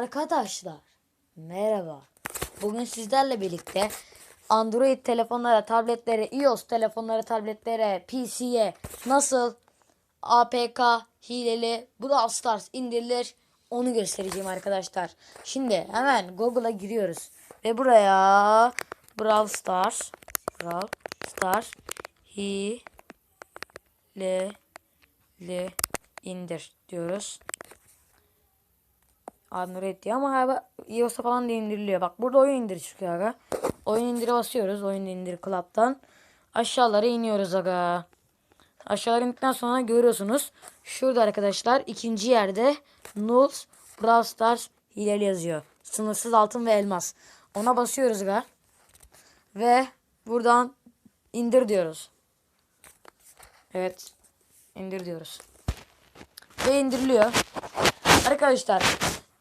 Arkadaşlar merhaba. Bugün sizlerle birlikte Android telefonlara, tabletlere, iOS telefonlara, tabletlere, PC'ye nasıl APK hileli Brawl Stars indirilir onu göstereceğim arkadaşlar. Şimdi hemen Google'a giriyoruz ve buraya Brawl Stars Brawl Stars hileli indir diyoruz. Android diye ama abi iOS'a falan da indiriliyor. Bak burada oyun indir çıkıyor aga. Oyun indire basıyoruz. Oyun indir club'tan. Aşağılara iniyoruz aga. Aşağılara indikten sonra görüyorsunuz. Şurada arkadaşlar ikinci yerde Nulls Brawl Stars hileli yazıyor. Sınırsız altın ve elmas. Ona basıyoruz aga. Ve buradan indir diyoruz. Evet. indir diyoruz. Ve indiriliyor. Arkadaşlar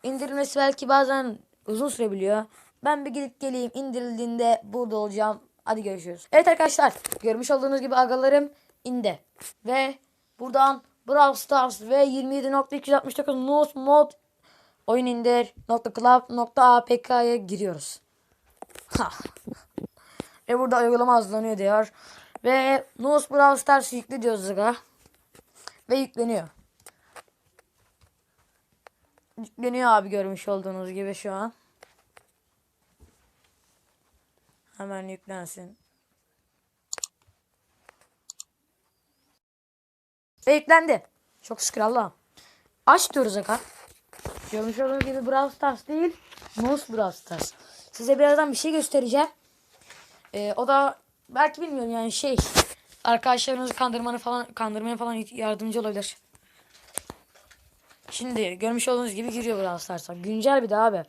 indirilmesi belki bazen uzun sürebiliyor. Ben bir gidip geleyim indirildiğinde burada olacağım. Hadi görüşürüz. Evet arkadaşlar görmüş olduğunuz gibi agalarım indi. Ve buradan Brawl Stars ve 27.269 Nose Mod oyun indir .club .apk'ya giriyoruz. Ha. Ve burada uygulama hazırlanıyor diyor. Ve Nose Brawl Stars yüklü diyoruz aga. Ve yükleniyor. Yükleniyor abi görmüş olduğunuz gibi şu an. Hemen yüklensin. Ve yüklendi. Çok şükür Allah'ım. Aç diyoruz Aka. Görmüş olduğunuz gibi Brawl Stars değil. Mouse Brawl Stars. Size birazdan bir şey göstereceğim. Ee, o da belki bilmiyorum yani şey arkadaşlarınızı kandırmanı falan kandırmaya falan yardımcı olabilir. Şimdi görmüş olduğunuz gibi giriyor Brawl Stars'a. Güncel bir de abi.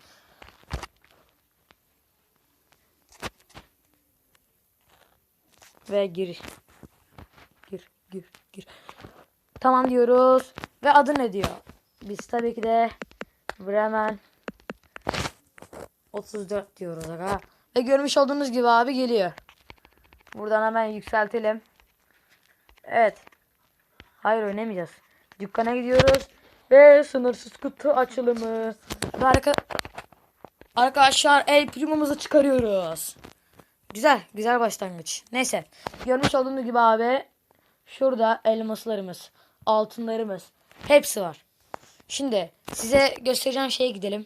Ve gir. Gir, gir, gir. Tamam diyoruz. Ve adı ne diyor? Biz tabii ki de Bremen 34 diyoruz aga. Ve görmüş olduğunuz gibi abi geliyor. Buradan hemen yükseltelim. Evet. Hayır oynamayacağız. Dükkana gidiyoruz. Ve sınırsız kutu açılımı. Arka... Arkadaşlar el primumuzu çıkarıyoruz. Güzel. Güzel başlangıç. Neyse. Görmüş olduğunuz gibi abi. Şurada elmaslarımız. Altınlarımız. Hepsi var. Şimdi size göstereceğim şeye gidelim.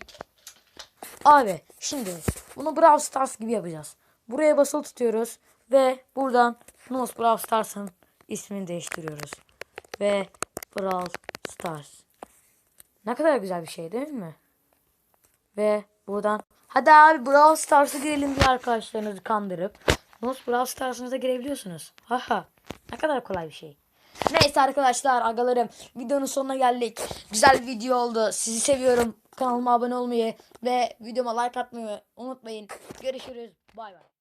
Abi şimdi bunu Brawl Stars gibi yapacağız. Buraya basılı tutuyoruz. Ve buradan Nos Brawl Stars'ın ismini değiştiriyoruz. Ve Brawl Stars. Ne kadar güzel bir şey değil mi? Ve buradan hadi abi Brawl Stars'a girelim diye arkadaşlarınızı kandırıp Nos Brawl Stars'ınıza girebiliyorsunuz. Haha. Ne kadar kolay bir şey. Neyse arkadaşlar agalarım videonun sonuna geldik. Güzel bir video oldu. Sizi seviyorum. Kanalıma abone olmayı ve videoma like atmayı unutmayın. Görüşürüz. Bay bay.